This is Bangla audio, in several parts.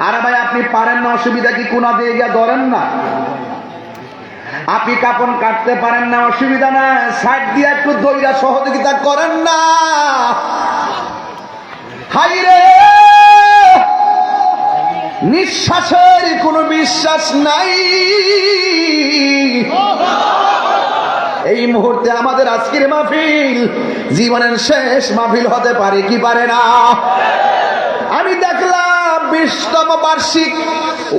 আরে ভাই, আপনি পারেন না, অসুবিধা কি? কোনা দিয়ে গিয়া ধরেন না। আপনি কাপড় কাটতে পারেন না, অসুবিধা না। সাইড দিয়ে একটু দইরা সহযোগিতা করেন না। হাই রে! নিঃশ্বাসের কোনো বিশ্বাস নাই। এই মুহূর্তে আমাদের আজকের মাহফিল, জীবনের শেষ মাহফিল হতে পারে কি পারে না? আমি দেখলাম বিশতম বার্ষিক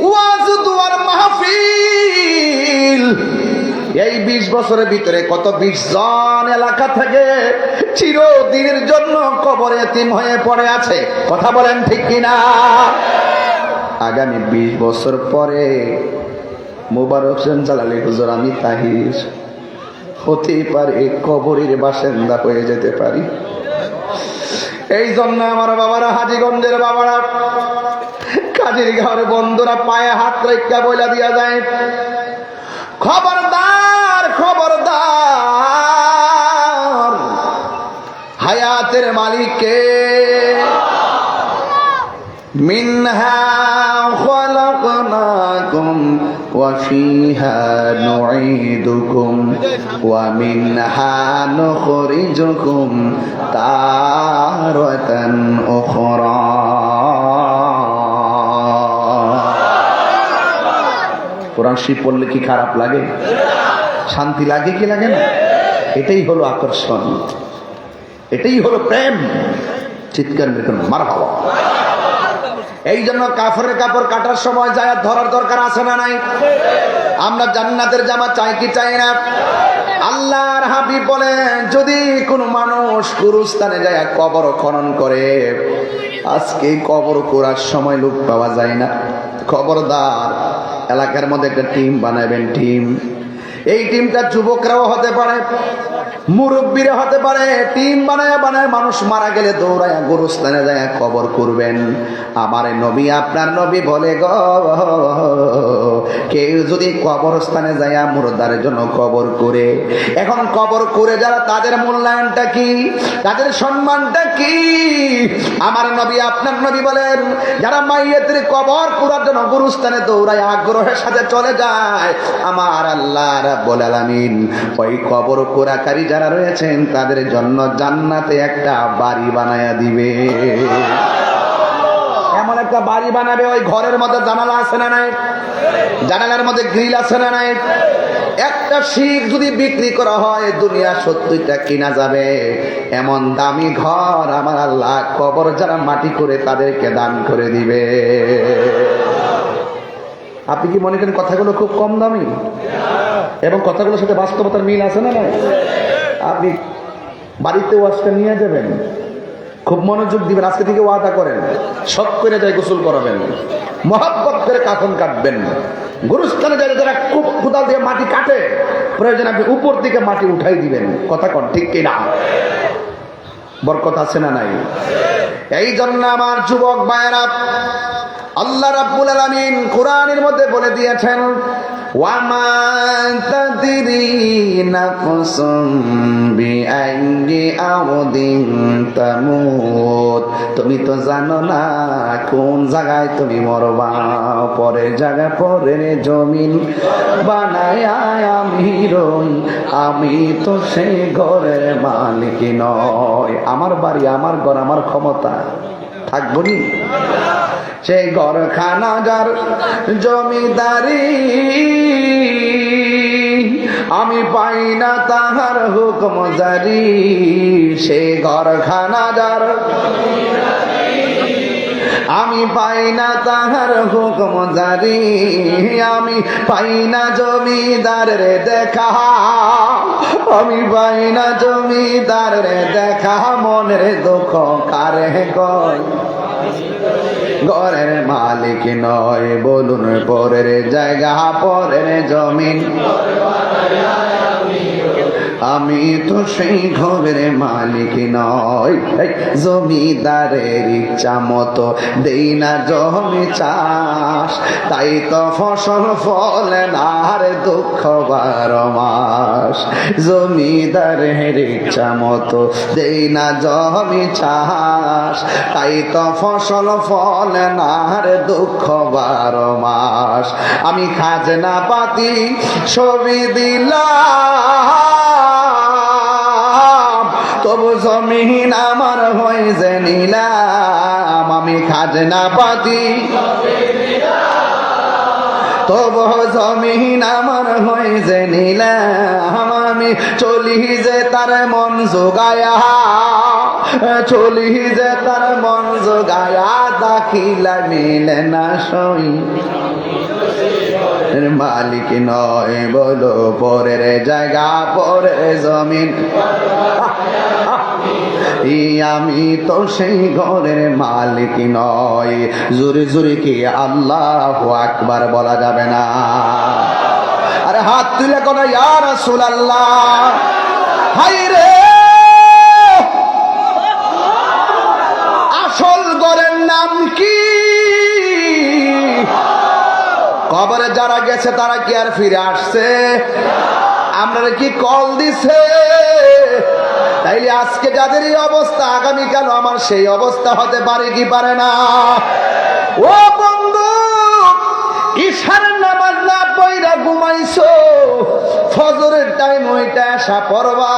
ওয়াজ, দুয়ার মাহফিল। এই বিশ বছরের ভিতরে কত বিশ জন এলাকা থেকে চিরদিনের জন্য কবরে এতিম হয়ে পড়ে আছে। কথা বলেন ঠিক কিনা? আগামী বিশ বছর পরে মোবারক হোসেন জালালি হুজুর, আমি তাহির। হতেই পারে কবরের বাসিন্দা হয়ে যেতে পারি। এই জন্য আমার বাবারা, হাজিগঞ্জের বাবারা কাজের ঘরে বন্ধুরা পায়ে হাত রেখা বইলা দিয়া যায় খবরদার খবরদার হায়াতের মালিককে منها خلقناكم وفيها نعيدكم ومنها نخرجكم تارة أخرى কোরআন শিব পড়লে কি খারাপ লাগে? শান্তি লাগে কি লাগে না? এটাই হলো আকর্ষণ। এটাই হলো প্রেম। চিৎকার মেরে মার হওয়া এই জন্য কাফরের কাপড় কাটার সময় যায় ধরার দরকার আছে না নাই? আমরা জান্নাতের জামা চাই কি চাই না? আল্লাহর হাবি বলেন, যদি কোনো মানুষ গুরুস্থানে যায় কবর খনন করে, আজকে কবর করার সময় লোক পাওয়া যায় না। খবরদার। এলাকার মধ্যে একটা টিম বানাবেন টিম এই টিমটা যুবকরাও হতে পারে মুরব্বীরা হতে পারে, টিম বানায় বানায় মানুষ মারা গেলে দৌড়ায় গোরস্থানে যায়, কবর করবেন। আমার নবী, আপনার নবী বলে গ, কেউ যদি কবরস্থানে যায়, মুর্দার জন্য কবর করে। এখন কবর করে যারা, তাদের মূল্যায়নটা কি? তাদের সম্মানটা কি? আমার নবী, আপনার নবী বলেন, যারা মাইয়েতের কবর করার জন্য গুরুস্থানে দৌড়ায়, আগ্রহের সাথে চলে যায়, আমার আল্লাহ রাব্বুল আলামিন ওই কবর কোরাকারী যারা রয়েছেন তাদের জন্য জান্নাতে একটা বাড়ি বানায়া দিবে। এমন একটা বাড়ি বানাবে, ওই ঘরের মধ্যে জানালা আছে না নাই? জানালার মধ্যে গ্রিল আছে না নাই? একটা শিখ যদি বিক্রি করা হয়, দুনিয়া সত্যিটা কিনা যাবে? এমন দামি ঘর আমার আল্লাহ কবর যারা মাটি করে তাদেরকে দান করে দিবে। আপনি কি মনে করেন কথাগুলো খুব কম দামি? এবং কথাগুলোর সাথে বাস্তবতার মিল আছে না আপনি বাড়িতে ওয়াজটা নিয়ে যাবেন, খুব মনোযোগ দিবেন, আজকে থেকে ওয়াদা করেন সব করে যায় গোসল করাবেন, মহাব্বত করে কাফন কাটবেন, গুরুস্থানে যারা যারা খুব কোদাল দিয়ে মাটি কাটে, প্রয়োজন আপনি উপর দিকে মাটি উঠাই দিবেন। কথা কন ঠিক কিনা বরকত আছে না নাই? এই জন্য আমার যুবক ভাইয়েরা, আল্লাহ রাব্বুল আলামিন কোরআনের মধ্যে বলে দিয়েছেন ওয়ামা তাদরি নাফসুম বিআইয়ি আরদিন তামুত তুমি তো জানো না কোন জায়গায় তুমি মরবা। পরে জায়গা পরে জমিন বানায় আমি রই। আমি তো সেই ঘরের মালিক নয় আমার বাড়ি, আমার ঘর, আমার ক্ষমতা থাকব নি? সেই ঘরখানা যার জমিদারি। আমি পাই না তাহার হুকম জারি সেই ঘরখানা যার। আমি পাই না তাহার হুকম জারি, আমি পাই না জমিদার রে দেখা। আমি পাই না জমিদার রে দেখা, মনের দুঃখ কারে কয়? ঘরের মালিক নয় বলুন পরের জায়গা পরের জমিন। আমি তো সেই ঘরের মালিক নয় জমিদারের ইচ্ছা মতো দেই না জমি চাষ। তাই তো ফসল ফলে আর দুঃখ বারো মাস। জমিদারের ইচ্ছা মতো দেই না জমি চাষ। তাই তো ফসল ফলে আর দুঃখ বারো মাস। আমি খাজনা পাতি ছবি তবু জমিন আমার হয়ে যে নিলাম, আমি খাজনা পাতি। তবু জমিন আমার হয়ে যে নিলাম, আমি চলি যে তার মন যোগায়া চলি যে তার মন যোগায়া দাখিলা মিলে না সই। মালিক নয় বলো, পরের জায়গা, পরের জমিন। আমি তো সেই ঘরের মালিক নয় জোরে জোরে কি আল্লাহ আকবার বলা যাবে না। আরে হাত তুলে কোনো ইয়ার সুল আল্লাহ হাই রে! আসল গরের নাম কি? কবরে যারা গেছে, তারা কি আর ফিরে আসছে? আমরা কি কল দিছে? তাইলে আজকে যাদের এই অবস্থা আগামীকাল আমার সেই অবস্থা হতে পারে কি পারে না? ও বন্ধু, ঈশার নামাজ না পইরা ঘুমাইছো, ফজরের টাইম ওইটা আসা পড়বা।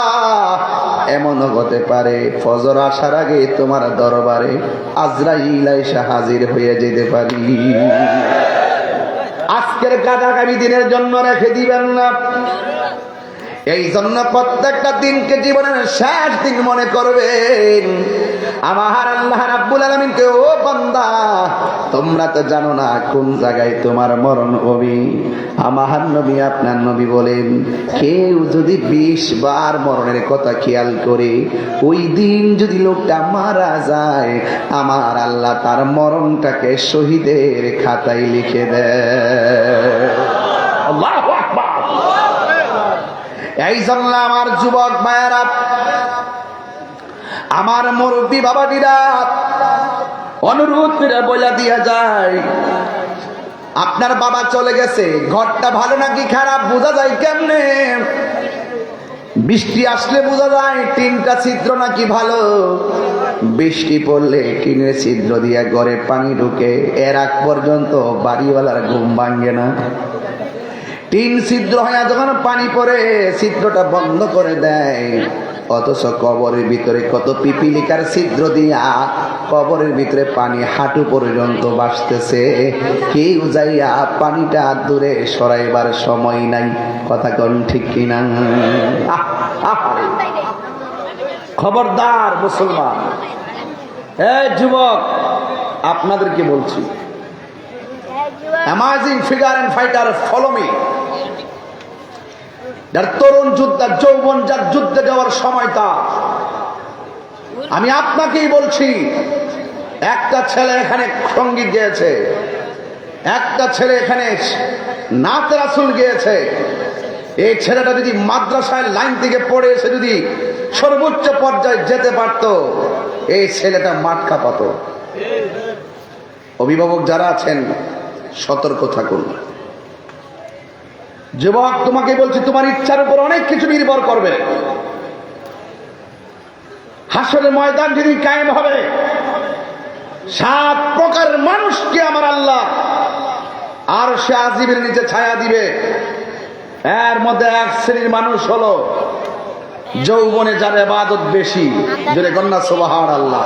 এমনও হতে পারে, ফজর আসার আগে তোমার দরবারে আজরাইল আইসা হাজির হয়ে যেতে পারি। আজকের কাজ দিনের জন্য রেখে দিবেন না। এই জন্য প্রত্যেকটা দিনকে জীবনের শেষ দিন মনে করবেন। আমার আল্লাহ রাব্বুল আলামিনকে ও বান্দা, তোমরা তো জানো না কোন জায়গায় তোমার মরণ হবে। আমার নবী, আপনার নবী বলেন, কেউ যদি বিশ বার মরণের কথা খেয়াল করে, ওই দিন যদি লোকটা মারা যায়, আমার আল্লাহ তার মরণটাকে শহীদের খাতায় লিখে দেয়। এই জন্য আমার যুবক মায়েরা আমার মুরব্বী বাবাটিরা অনুরোধ করে বলে দিয়া যায়, আপনার বাবা চলে গেছে, ঘরটা ভালো নাকি খারাপ, বোঝা যায় কেমনে? বৃষ্টি আসলে বোঝা যায় টিনটা ছিদ্র নাকি ভালো, বৃষ্টি পড়লে টিনের ছিদ্র দিয়ে ঘরে পানি ঢুকে, এর আগ পর্যন্ত বাড়িওয়ালার ঘুম ভাঙ্গে না। টিন ছিদ্র হয়ে যখন পানি পড়ে ছিদ্রটা বন্ধ করে দেয়। অথচ কবরের ভিতরে কত পিপিলিকার ছিদ্র দিয়া কবরের ভিতরে পানি হাঁটু পর্যন্ত বাসতেছে। কেউ যাইয়া পানিটা দূরে সরাইবার সময় নাই। কথা কন ঠিক কিনা। খবরদার মুসলমান। এ যুবক আপনাদেরকে বলছি। Amazing figure and fighter follow me যার তরুণ যোদ্ধা যৌবন, যার যুদ্ধে যাওয়ার সময় তা আমি আপনাকেই বলছি, একটা ছেলে এখানে সংগীত গেয়েছে, একটা ছেলে এখানে নাচ রাসুল গিয়েছে। এই ছেলেটা যদি মাদ্রাসায় লাইন থেকে পড়ে এসে যদি সর্বোচ্চ পর্যায়ে যেতে পারত, এই ছেলেটা মাঠ কাঁপাত। অভিভাবক যারা আছেন, সতর্ক থাকুন। যুবক তোমাকে বলছি তোমার ইচ্ছার উপর অনেক কিছু নির্ভর করবে। হাসরের ময়দান যেদিন কায়েম হবে সাত প্রকার মানুষকে আমার আল্লাহ আর সে আজিবের নিচে ছায়া দিবে। এর মধ্যে এক শ্রেণির মানুষ হলো যৌবনে যার এবাদত বেশি। জোরে কন্যা সোবাহার আল্লাহ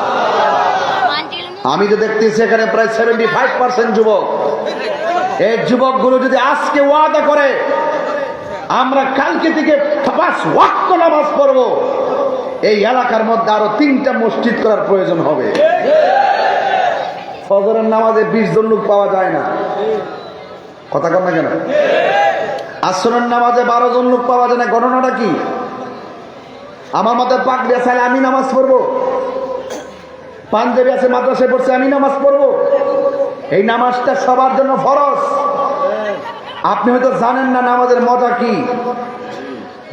আমি তো দেখতেছি এখানে প্রায় সেভেন্টি ফাইভ পার্সেন্ট যুবক। এই যুবকগুলো যদি আজকে ওয়াদা করে, আমরা কালকে থেকে পাঁচ নামাজ পড়ব। এই এলাকার মধ্যে আরও তিনটা মসজিদ করার প্রয়োজন হবে। ফজরের নামাজে বিশ জন লোক পাওয়া যায় না। কথা কর না কেন? আসরের নামাজে বারো জন লোক পাওয়া যায় না। গণনাটা কি? আমার মতে পাকড়ি আছে আমি নামাজ পড়ব। পাঞ্জাবি আছে, মাদ্রাসায় পড়ছে, আমি নামাজ পড়ব। এই নামাজটা সবার জন্য ফরজ। আপনি হয়তো জানেন না নামাজের মজা কি।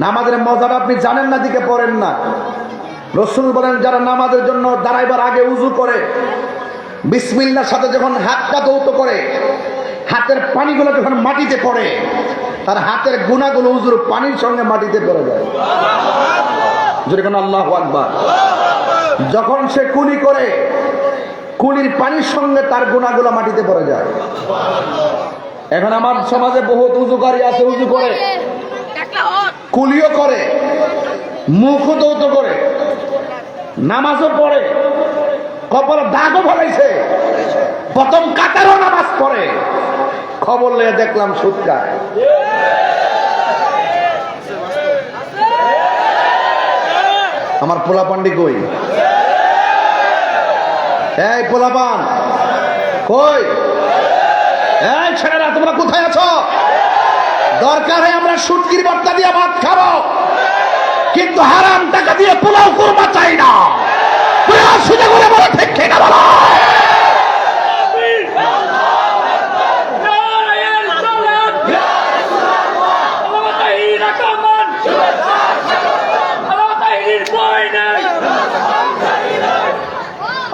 নামাজের মজাটা আপনি জানেন না, দিকে পড়েন না। রসুল বলেন, যারা নামাজের জন্য দাঁড়াইবার আগে উজু করে, বিসমিল্লার সাথে যখন হাতটা দৌত করে, হাতের পানিগুলো যখন মাটিতে পড়ে, তার হাতের গুণাগুলো উজুর পানির সঙ্গে মাটিতে পড়ে যায়। যেরকম আল্লাহ আকবার। যখন সে কুলি করে, কুলির পানির সঙ্গে তার গুণাগুলো মাটিতে পড়ে যায়। এখন আমার সমাজে বহুত উজুকারী আছে, উজু করে। কুলিও করে, মুখও দৌত করে, নামাজও পড়ে, কপাল দাগও ফলাইছে প্রথম কাতারও নামাজ পড়ে। খবর নিয়ে দেখলাম সুৎকার। আমার পোলাপান্ডি কই? এই পোলাপান, কই? এই ছেলেরা, তোমরা কোথায় আছো? দরকার হয় আমরা সুটকির বার্তা দিয়ে ভাত খাব। কিন্তু হারাম টাকা দিয়ে পোলাও কুরমা চাই না। সুযোগ করে বলো ঠিক ঠিক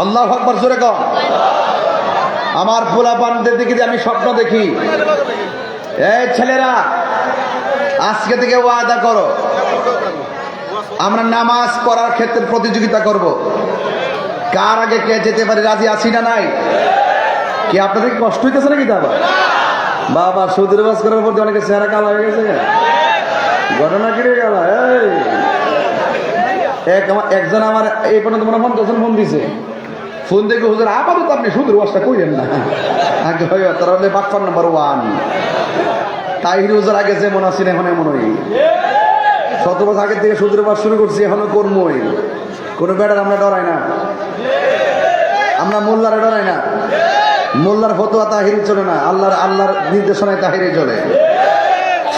আল্লাহ আকবর, জোরে কম আমার পোলাপানদের দিকে যে আমি স্বপ্ন দেখি। এই ছেলেরা, আজকে থেকে ওয়াদা করো। আমরা নামাজ পড়ার ক্ষেত্রে প্রতিযোগিতা করব। কার আগে কে যেতে পারে, রাজি আছি না নাই? কি আপনাদের কষ্ট হইতেছে নাকি আবার? বাবা, সুদের বাস করার পর অনেকে চেহারা কালা হয়ে গেছে। ঘটনা কিরে গেল এক আমার একজন আমার এই পর্যন্ত মনে ফোন করছেন ফোন দিছে। ফোন দেখে হুজুর, আপাতত আপনি সুদের বাসটা কইলেন না আগে হয়, তারা হলে বাক্পার নাম্বার ওয়ান। তাহির হুজুর আগে যেমন আছেন, এখন এমনই শত বছর আগের থেকে সুদের বাস শুরু করছি, এখনও কর্মই। কোনো ব্যাটার আমরা ডরাই না। আমরা মোল্লারে ডরাই না। মোল্লার ফতোয়া তাহিরি চলে না, আল্লাহর আল্লাহর নির্দেশনায় তাহিরি চলে।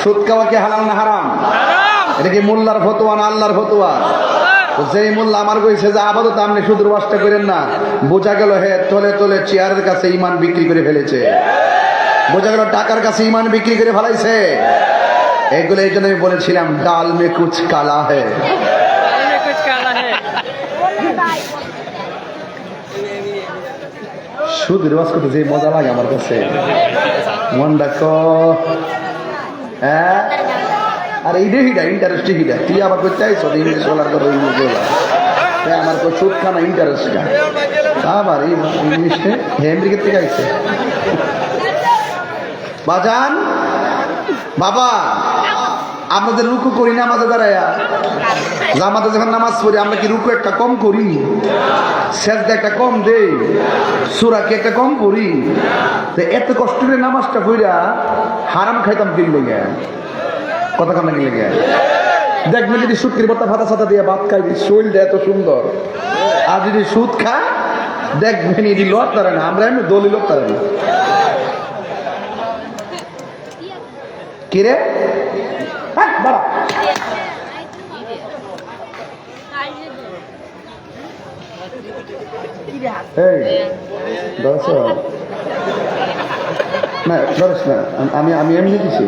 সুদ খাওয়া কি হালাল না হারাম? এটা কি মোল্লার ফতোয়া না আল্লাহর ফতোয়া? যেই মোল্লা আমার কইছে যে আপাতত আপনি সুদূর বাসটা করেন না বোঝা গেল হে তলে তলে চেয়ারের কাছে ইমান বিক্রি করে ফেলেছে। বোঝা গেল টাকার কাছে ইমান বিক্রি করে ফেলাইছে। এগুলো এই জন্য আমি বলেছিলাম ডাল মে কুচ কালা হে। সুদ রেওয়াজ করতে যে মজা লাগে আমার কাছে। মনটা ক হ্যাঁ? আর এই হিডা ইন্টারেস্টিং হিডা তুই আবার করতে চাইছ? ইংলিশ বলার কথা ইংলিশ বলা। হ্যাঁ আমার কই সুদ খানা ইন্টারেস্ট আবার ইংলিশে আমেরিকা থেকে আইছে? বাজান? বাবা আমাদের রুকু করি না আমাদের দাঁড়ায়া। জামাতে যখন নামাজ পড়ি, আমরা কি রুকু একটা কম করি? সেজদা একটা কম দেই? সুরা কি একটা কম করি? তো এত কষ্ট করে নামাজটা কইরা হারাম খাইতাম কি লেগে। কথা কান্না কি লেগে দেখবেন যদি সুটকির বর্তা ফাতা সাতা দিয়ে ভাত খাই শরীরটা এত সুন্দর। আর যদি সুদ খা দেখবেন এটি লোক তারা না, আমরা এমনি দলি লোক তারা না। কিরে? হ্যাঁ না ধরস না, আমি আমি এমনি দিছি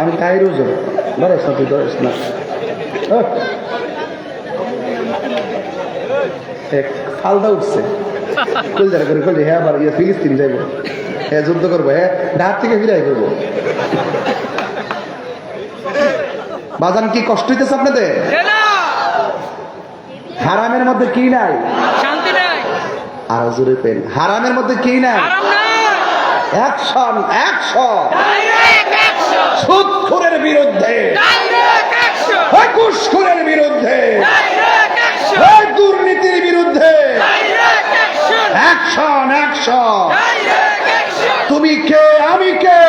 আমি রোজ। ধরস না তুই ধরস না। ফালদা উঠছে। কলজারা করে কলজা হ্যাঁ আবার ইয়ে ফিলিস্তিন যাইব। হ্যাঁ যুদ্ধ করব হ্যাঁ ডাক থেকে ফিরাই করব। বাজান কি কষ্ট হইতেছে আপনাদের? না হারামের মধ্যে কি নাই? শান্তি নাই। আর জোরে পেন হারামের মধ্যে কি নাই? অ্যাকশন অ্যাকশন সুদখোরের বিরুদ্ধে। ডাইরেক্ট বিরুদ্ধে। দুর্নীতির বিরুদ্ধে। অ্যাকশন অ্যাকশন তুমি কে, আমি কে?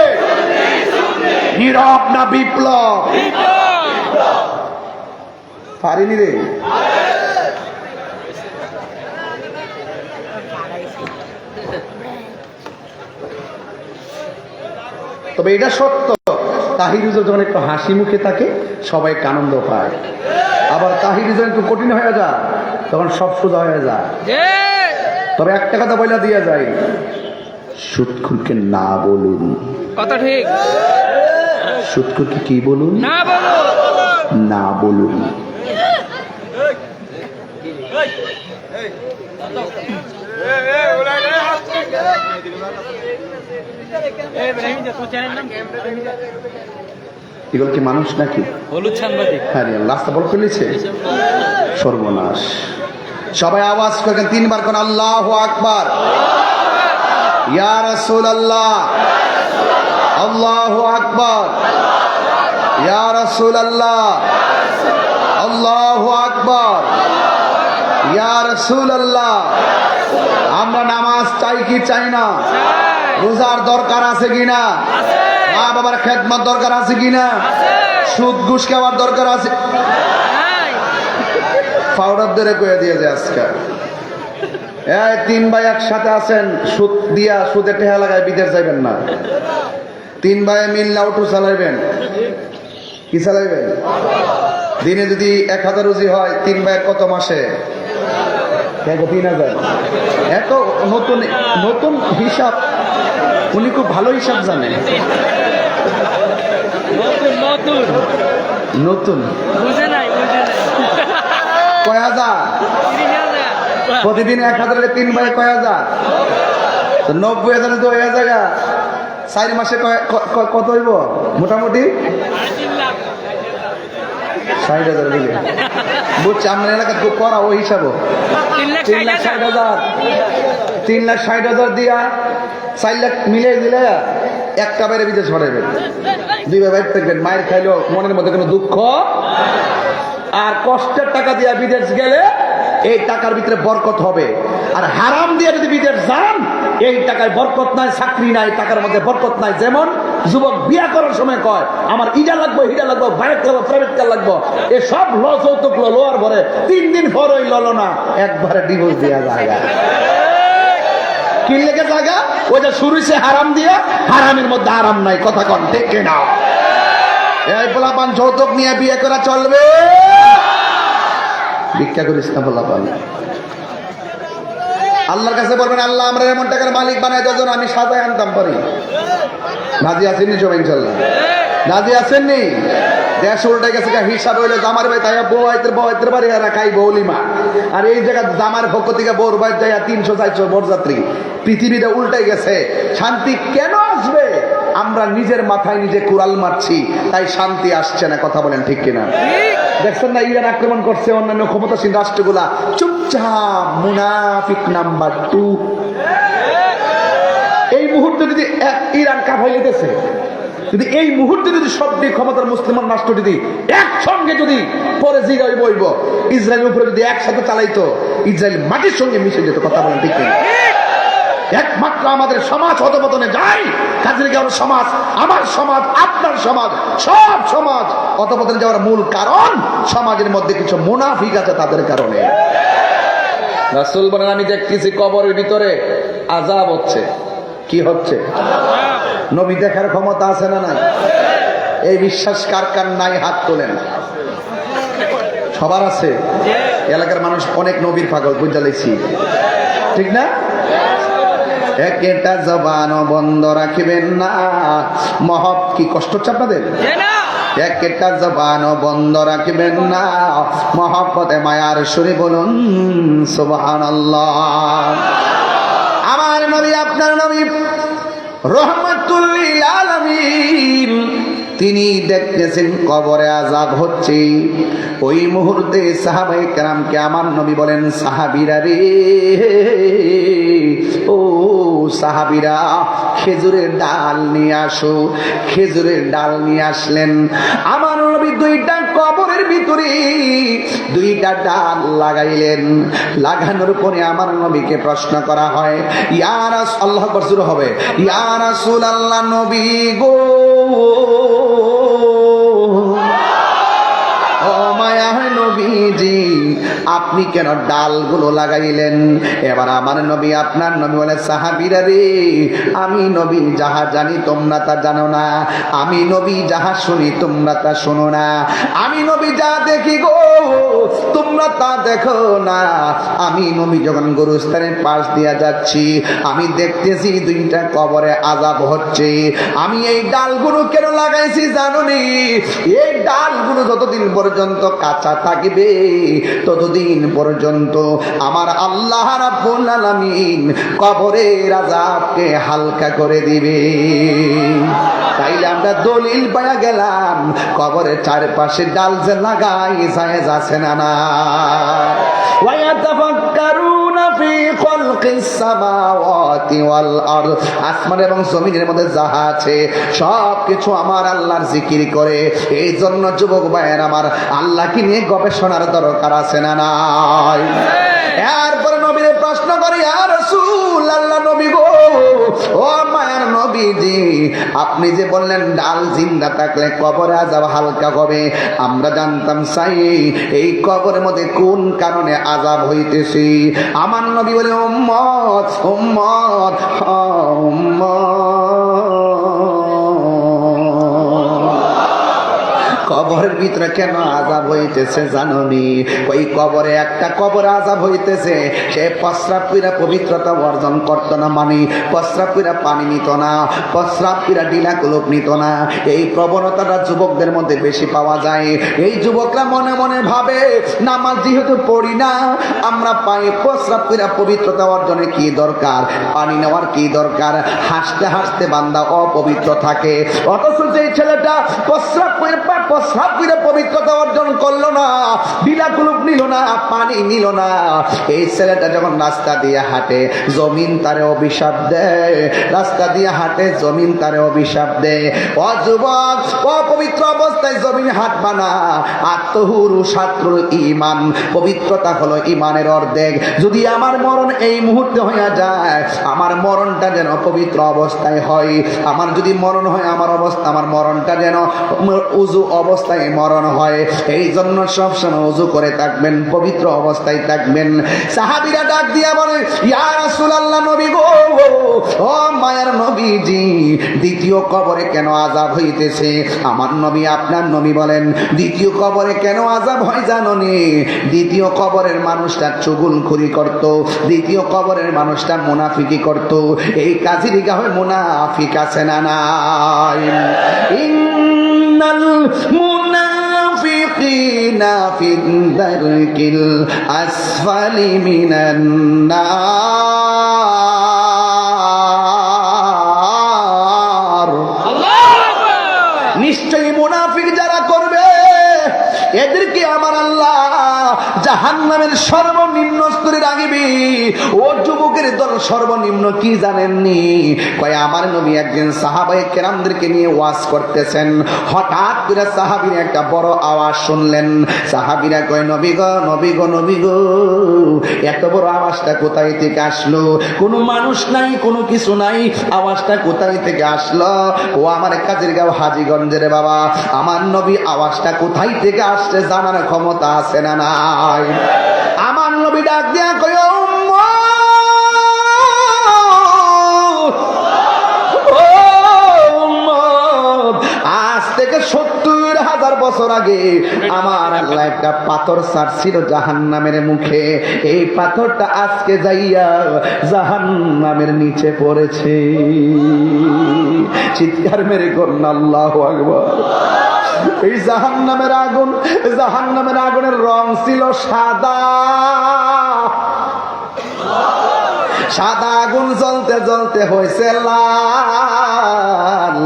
নীরব না বিপ্লব? পারিনি রে। তবে এটা সত্য। তাহিরুজের যখন একটু হাসি মুখে থাকে সবাই একটু আনন্দ পায়। আবার তাহিরুজ যখন একটু কঠিন হয়ে যায় তখন সব সোজা হয়ে যায়। তবে একটা কথা বলে দিয়া যায় সুৎখুরকে না বলুন। কত ঠিক। সুৎখুরকে কি বলুন? না বলো না বলুন। এগুলো কি মানুষ নাকি? হলুদ সাংবাদিক। হ্যাঁ রাস্তা বল ফেলেছে সর্বনাশ। সবাই আওয়াজ করেন তিনবার কোন আল্লাহ আকবার। ইয়া রাসূল আল্লাহ আল্লাহ আকবার। ইয়া রাসূল আল্লাহ আল্লাহ আকবার। ইয়া রাসূল আল্লাহ আমরা নামাজ চাই কি চাই না? রোজার দরকার আছে কিনা? মা বাবার খেদমত দরকার আছে কিনা? সুদ ঘুষ খাওয়ার দরকার আছে। পাউডার ধরে কয়ে দিয়েছে আজকে। এই তিন ভাই একসাথে আছেন সুদ দিয়া সুদে টেহা লাগায় বিদেশ যাইবেন না। তিন ভাই মিল্লা উঠু চালাইবেন। কি চালাইবেন? দিনে যদি এক হাজার রুজি হয় তিন ভাইয়ের কত মাসে? দেখো তিন হাজার। এত নতুন নতুন হিসাব উনি খুব ভালো হিসাব জানেন নতুন কয় হাজার? প্রতিদিন এক হাজারে তিন ভাই কয় হাজার? তো নব্বই হাজারে তো হয়ে জায়গা চার মাসে কত হইব? মোটামুটি? ষাট হাজার বুঝছি আপনার এলাকা খুব করা ওই হিসাবও তিন লাখ ষাট হাজার। তিন লাখ ষাট হাজার দিয়া চার লাখ মিলে দিলে একটা বাইরে বিদেশ ছড়াইবেন দুই ভাই বাইরে থাকবেন মায়ের খাইলেও মনের মধ্যে কোনো দুঃখ আর কষ্টের টাকা দিয়া বিদেশ গেলে এই টাকার ভিতরে বরকত হবে। আর হারাম দিয়ে যদি বিদেশ যান এই টাকায় বরকত নাই, চাকরি নাই, টাকার মধ্যে বরকত নাই। যেমন যুবক বিয়া করার সময় কয়, আমার ইটা লাগবো, হিটা লাগবো বাইক লাগবো প্রাইভেট কার লাগবো। এ সব ল যৌতুক লো, লোয়ার ভরে তিন দিন পর ওই ললো না, একবারে ডিভোর্স দেওয়া যায়। কি লেগে জায়গা ওই যে শুরু হারাম দিয়ে, হারামের মধ্যে হারাম নাই, কথা কন, ঠিক না? এই পোলাপান যৌতুক নিয়ে বিয়ে করা চলবে। ভিক্ষা করিস না পোলাপান। আল্লাহর কাছে বলবেন, আল্লাহ আমরা এমন টাকার মালিক বানাই দুজন আমি সাজায় আনতাম পারি রাজি আসেননি সবাই ইনশাল্লাহ। নাজি আসেননি দেশ উল্টে গেছে হিসাব হইলে জামার ভাই তাই বউ আইতের বউ আইতের বাড়ি আর খাই বৌলিমা। আর এই জায়গা জামার পক্ষ থেকে বউর ভাই যাই তিনশো, চারশো বরযাত্রী পৃথিবীটা উল্টে গেছে। শান্তি কেন আসবে? আমরা নিজের মাথায় নিজে কুড়াল মারছি, তাই শান্তি আসছে না, কথা বলেন ঠিক কিনা? দেখছেন না, ইরান আক্রমণ করছে অন্যান্য ক্ষমতাসীন রাষ্ট্রগুলা চুপচাপ মুনাফিক নাম্বার টু এই মুহূর্তে যদি ইরান কাফাই লেগেছে যদি এই মুহূর্তে যদি সবটি ক্ষমতার মুসলিমান রাষ্ট্র যদি একসঙ্গে যদি পরে জিগাই বইব, ইসরায়েলের উপরে যদি একসাথে চালাইতো, ইসরায়েল মাটির সঙ্গে মিশে যেত, কথা বলেন ঠিক? একমাত্র আমাদের সমাজ অধপতনে যায় যাওয়ার সমাজ, আমার সমাজ, আপনার সমাজ, সব সমাজ। অধপতনে যাওয়ার মূল কারণ সমাজের মধ্যে কিছু মুনাফিক আছে তাদের কারণে। রাসুল বলেন, আমি দেখতেছি কবরের ভিতরে আজাব হচ্ছে। কি হচ্ছে? নবী দেখার ক্ষমতা আছে না নাই? এই বিশ্বাস কার কার নাই হাত তোলেন? সবার আছে? এলাকার মানুষ অনেক নবীর পাগল বুঝা লেছি ঠিক না? একটা জবানও বন্ধ রাখিবেন না। মহব কি কষ্ট হচ্ছে আপনাদের? একটা জবানও বন্ধ রাখবেন না। মহাপদে মায়ার সুরে বলুন সুবহান আমার নবী আপনার নবী রহমতুল্লিল আলামিন। তিনি দেখতেছেন কবরে আজাব হচ্ছে। ওই মুহূর্তে সাহাবাই কেরামকে আমার নবী বলেন, সাহাবিরা রে, ও সাহাবিরা, খেজুরের ডাল নিয়ে আসো, খেজুরের ডাল নিয়ে আসলেন। আমার নবী দুইটা কবরের ভিতরে দুইটা ডাল লাগাইলেন। লাগানোর পরে আমার নবীকে প্রশ্ন করা হয় ইয়ারাস আল্লাহ শুরু হবে? ইয়ারাসুল আল্লাহ নবী গো ও মায়া নবীজি আপনি কেন ডালগুলো লাগাইলেন? এবার আমার নবী, আপনার নবী বলে, সাহাবিরা রে, আমি নবী, যাহা জানি তোমরা তা জানো না। আমি নবী, যাহা শুনি তোমরা তা শোনো না। আমি নবী, যা দেখি গো, তোমরা তা দেখো না। আমি নবী যখন গরুস্থানের পাশ দিয়া যাচ্ছি, আমি দেখতেছি দুইটা কবরে আজাব হচ্ছে। আমি এই ডালগুলো কেন লাগাইছি জানুনি এই ডালগুলো যতদিন পর্যন্ত কাঁচা থাকবে, ততদিন পর্যন্ত আমার আল্লাহ রাব্বুল আলামিন কবরের আজাবকে হালকা করে দিবে। তাইলে আমরা দলিল পায়া গেলাম, কবরের চারপাশে ডাল যে লাগাই যায় যাচ্ছে না না আসমান এবং জমিনের মধ্যে যাহা আছে সব কিছু আমার আল্লাহর জিকির করে। এই জন্য যুবক ভাইয়ের আমার আল্লাহকে নিয়ে গবেষণার দরকার আছে না নাই? এরপরে নবীর প্রশ্ন করে আর রসুল আল্লাহ নবী গো ও মায়ের নবীজি, আপনি যে বললেন ডাল জিন্দা থাকলে কবরে আজাব হালকা হবে, আমরা জানতাম সাই, এই কবরের মধ্যে কোন কারণে আজাব হইতেছি? আমার নবী বলে, উম্মত উম্মত উম্মত। কবরের ভিতরে কেন আজাব হইতেছে জাননি? ওই কবরে একটা কবর আজাব হইতেছে, সে প্রস্রাব পিরা পবিত্রতা অর্জন করতো না মানে প্রস্রাব পিরা পানি নিত না, প্রস্রাব পিরা ডিলা কুলুপ নিত না। এই প্রবণতাটা যুবকদের মধ্যে বেশি পাওয়া যায়। এই যুবকরা মনে মনে ভাবে, নামাজ যেহেতু পড়ি না, আমরা পাই প্রস্রাব পিরা পবিত্রতা অর্জনে কি দরকার? পানি নেওয়ার কি দরকার? হাসতে হাসতে বান্দা অপবিত্র থাকে। অথচ যে ছেলেটা প্রস্রাব করে পা- করে পবিত্রতা অর্জন করল না বিলা কুলুপ নিল না, পানি নিল না। এই ছেলেটা যখন রাস্তা দিয়ে হাঁটে, জমিন তারে অভিশাপ দেয়। রাস্তা দিয়ে হাঁটে, জমিন তারে অভিশাপ দেয়। অযুবক অপবিত্র অবস্থায় জমিন হাঁটবা না আত্মহুরু শাত্রুর ইমান পবিত্রতা হলো ইমানের অর্ধেক। যদি আমার মরণ এই মুহূর্তে হইয়া যায়, আমার মরণটা যেন পবিত্র অবস্থায় হয়। আমার যদি মরণ হয়, আমার অবস্থা, আমার মরণটা যেন উজু অবস্থায় মরণ হয়। এই জন্য সবসময় উজু করে থাকবেন, পবিত্র অবস্থায় থাকবেন। সাহাবিরা ডাক দিয়া বলে নবী গো, ও মায়ের দ্বিতীয় কবরে কেন আজাব হইতেছে? আমার নবী আপনার নবী বলেন, দ্বিতীয় কবরে কেন আজাব হয় জাননি? দ্বিতীয় কবরের মানুষটা চুগুলখুরি করত, দ্বিতীয় কবরের মানুষটা মুনাফিকি করত। এই কাজের গাহে মুনাফিক আছে না নিশ্চয়ই মুনাফিক যারা করবে এদেরকে আমার আল্লাহ জাহান্নামের সর্বনিম্ন স্তরে রাখিবি। ও দল সর্বনিম্ন কি জানেননি? কয়, আমার নবী একজন সাহাবাই কেরামদেরকে নিয়ে ওয়াজ করতেছেন। হঠাৎ করে সাহাবির একটা বড় আওয়াজ শুনলেন। সাহাবিরা কয়, নবী গো নবী গো নবী গো, এত বড় আওয়াজটা কোথায় থেকে আসলো? কোনো মানুষ নাই, কোনো কিছু নাই, আওয়াজটা কোথায় থেকে আসলো? ও আমার কাজের গাঁও হাজিগঞ্জের বাবা, আমার নবী আওয়াজটা কোথায় থেকে আসছে জানার ক্ষমতা আছে না নাই? আমার নবী ডাক দিয়া কয় বছর আগে আমার আল্লাহ একটা পাথর ছাড়ছিল জাহান নামের মুখে। এই পাথরটা আজকে যাইয়া জাহান নামের নিচে পড়েছে। চিৎকার মেরে করুন আল্লাহ আকবর। এই জাহান নামের আগুন জাহান নামের আগুনের রং ছিল সাদা। সাদা আগুন জ্বলতে জ্বলতে হয়েছে লাল।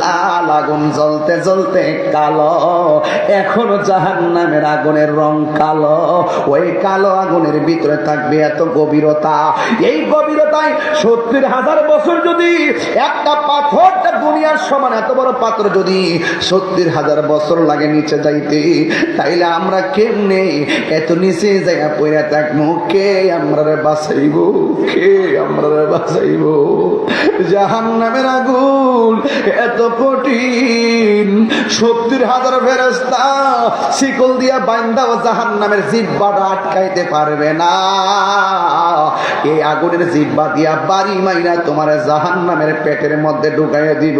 লাল আগুন জ্বলতে জ্বলতে কালো। এখনও জাহান নামের আগুনের রং কালো। ওই কালো আগুনের ভিতরে থাকবে এত গভীরতা। এই গভীরতায় সত্তর হাজার বছর যদি একটা পাথরটা দুনিয়ার সমান এত বড় পাথর যদি সত্তর হাজার বছর লাগে নিচে যাইতে, তাইলে আমরা কেমনে এত নিচে জায়গা পড়ে থাকব? কে আমরা বাঁচাইব? কে আমরা বাঁচাইব? জাহান নামের আগুন এত কঠিন। সত্তর হাজার ফেরস্তা শিকল দিয়া বাইন্দাও জাহান নামের জিব্বাটা আটকাইতে পারবে না। এই আগুনের জিব্বা দিয়া বাড়ি মাইরা তোমার জাহান নামের পেটের মধ্যে ঢুকাইয়া দিব।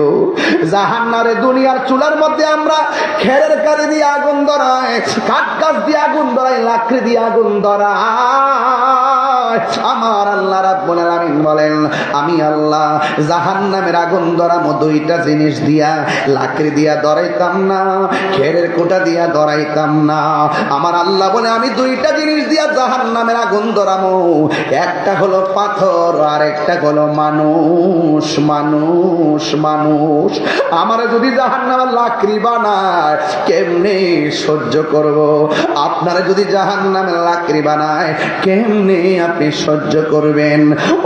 জাহান নারে দুনিয়ার চুলার মধ্যে আমরা খেরের কারে দিয়ে আগুন ধরায় কাঠ গাছ দিয়ে আগুন ধরাই, লাকড়ি দিয়ে আগুন ধরায় আমার আল্লাহ রাব্বুল আলামিন বলেন, আমি আল্লাহ জাহান্নামের আগুন ধরামো দুইটা জিনিস দিয়া, লাকড়ি দিয়া ধরাইতাম না খেরের কোটা দিয়া ধরাইতাম না। আমার আল্লাহ বলে, আমি দুইটা জিনিস দিয়া জাহান্নামের আগুন ধরামো। একটা হলো পাথর, আর একটা হলো মানুষ মানুষ মানুষ। আমার যদি জাহান্নামের লাকড়ি বানায়, কেমনে সহ্য করব? আপনারা যদি জাহান্নামের লাকড়ি বানায়, কেমনে আপনি সহ্য করবেন।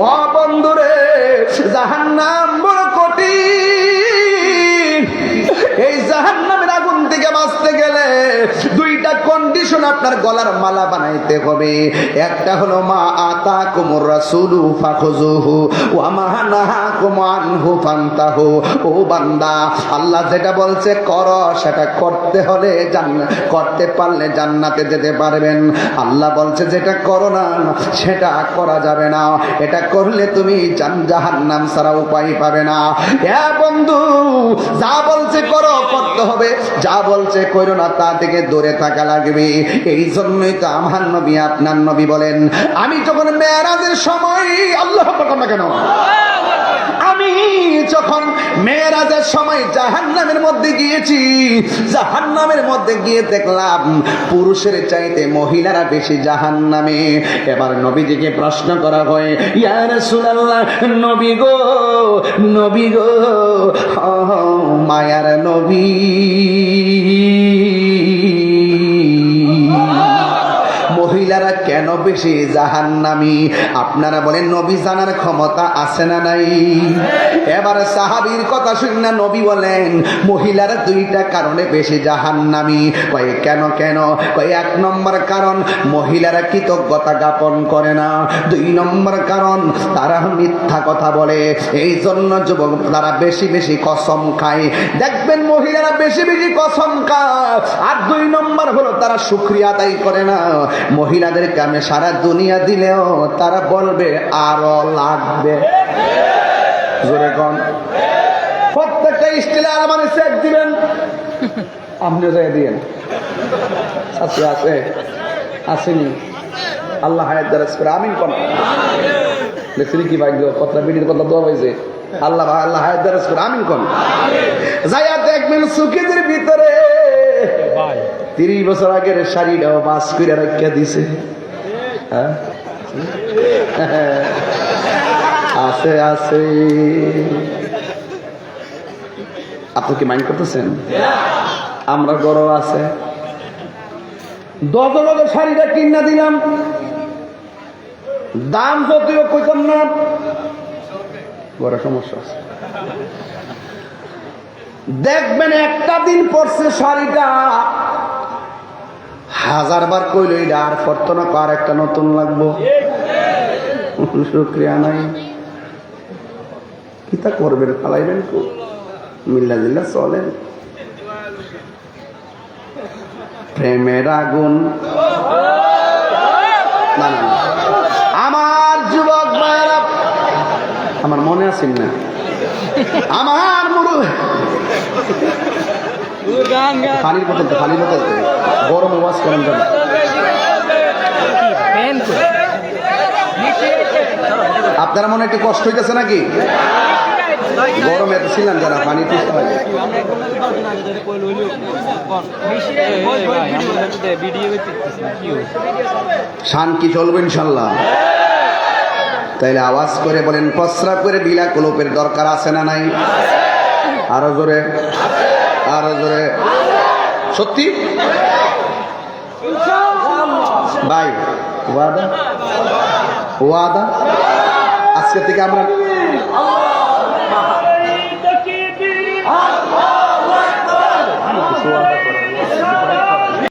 ও বন্ধুরে, জাহান্নাম বড় কঠিন। এই জাহান্নামের আগুন থেকে বাঁচতে গেলে দুইটা কন্ডিশন আপনার গলার মালা বানাইতে হবে। একটা হলো মা আতা কুমুর রাসুলু ফাখুজুহু ওয়া মা নাহাকুম আনহু ফান্তাহু। ও বান্দা, আল্লাহ যেটা বলছে কর, সেটা করতে হলে জান্নাত করতে পারলে জান্নাতে যেতে পারবেন। আল্লাহ বলছে যেটা করো না, সেটা করা যাবে না। এটা করলে তুমি জান জাহান্নাম ছাড়া উপায় পাবে না। হ্যাঁ বন্ধু, যা বলছে করো, করতে হবে। যা বলছে করো না, তা থেকে দূরে থাকা লাগবে। এই জন্যই তো আমার নবী, আপনার নবী বলেন, আমি যখন মেয়েরাজের সময় আল্লাহ না কেন? আমি যখন মেয়েরাজের সময় জাহান্নামের মধ্যে গিয়েছি, জাহান্নামের মধ্যে গিয়ে দেখলাম পুরুষের চাইতে মহিলারা বেশি জাহান্নামে। এবার নবীজিকে প্রশ্ন করা হয়, ইয়া রাসূলুল্লাহ, নবী গো নবী গো মায়ার নবী। মহিলারা কেন বেশি জাহান্নামি? আপনারা বলেন, নবী জানার ক্ষমতা আছে না নাই? এবার সাহাবীর কথা শুন না নবী বলেন, মহিলারা দুইটা কারণে বেশি জাহান্নামি। কয়ে, কেন কেন? কয়ে, এক নম্বর কারণ, মহিলারা কৃতজ্ঞতা জ্ঞাপন করে না। দুই নম্বর কারণ, তারা মিথ্যা কথা বলে। এই জন্য যুবক, তারা বেশি বেশি কসম খায়। দেখবেন, মহিলারা বেশি বেশি কসম খায়। আর দুই নম্বর হলো, তারা শুক্রিয়া আদায় করে না। মহিলাদের কামে সারা দুনিয়া দিলেও তারা বলবে, আরও লাগবে। জোরে প্রত্যেকটা স্টিলে আর মানে চেক দিবেন। আপনিও যাই দিয়েন। আছে আছে, আসেনি। আল্লাহ হায়াত দারাজ করে, আমিন কোন। দেখছি কি ভাগ্য? কথা বিডির কথা দোয়া পাইছে? আল্লাহ আল্লাহ হায়াত দারাজ করে, আমিন কোন। যাইয়া দেখবেন সুখীদের ভিতরে। তিরিশ বছর আগের শাড়িটাও বাস করে রাখিয়া দিছে। হ্যাঁ? আছে আছে। আপনি কি মাইন্ড করতেছেন? আমরা গরম আছে। দশ টাকা শাড়িটা কিনা দিলাম। দাম যদিও কইতাম না। বড় সমস্যা আছে। দেখবেন একটা দিন পরছে শাড়িটা। হাজার বার কইল এটা আর পরত না আর একটা নতুন লাগবো। শুক্রিয়া নাই। কিতা করবেন ফালাইবেন মিল্লা জিল্লা চলেন। প্রেমের আগুন। আমার যুবক আমার মনে আছেন না? আমার মুরু পানির বোতল তো পানির বোতল তো। গরম ওয়াশ করেন কেন আপনারা মনে একটু কষ্ট হইতেছে নাকি? গরমে এত ছিলাম যারা পানি শান কি চলবে ইনশাল্লাহ। তাইলে আওয়াজ করে বলেন প্রস্রাব করে বিলা কলপের দরকার আছে না নাই? আরও জোরে। আরও জোরে। সত্যি? ভাই ওয়াদা? ওয়াদা? আজকে থেকে আমরা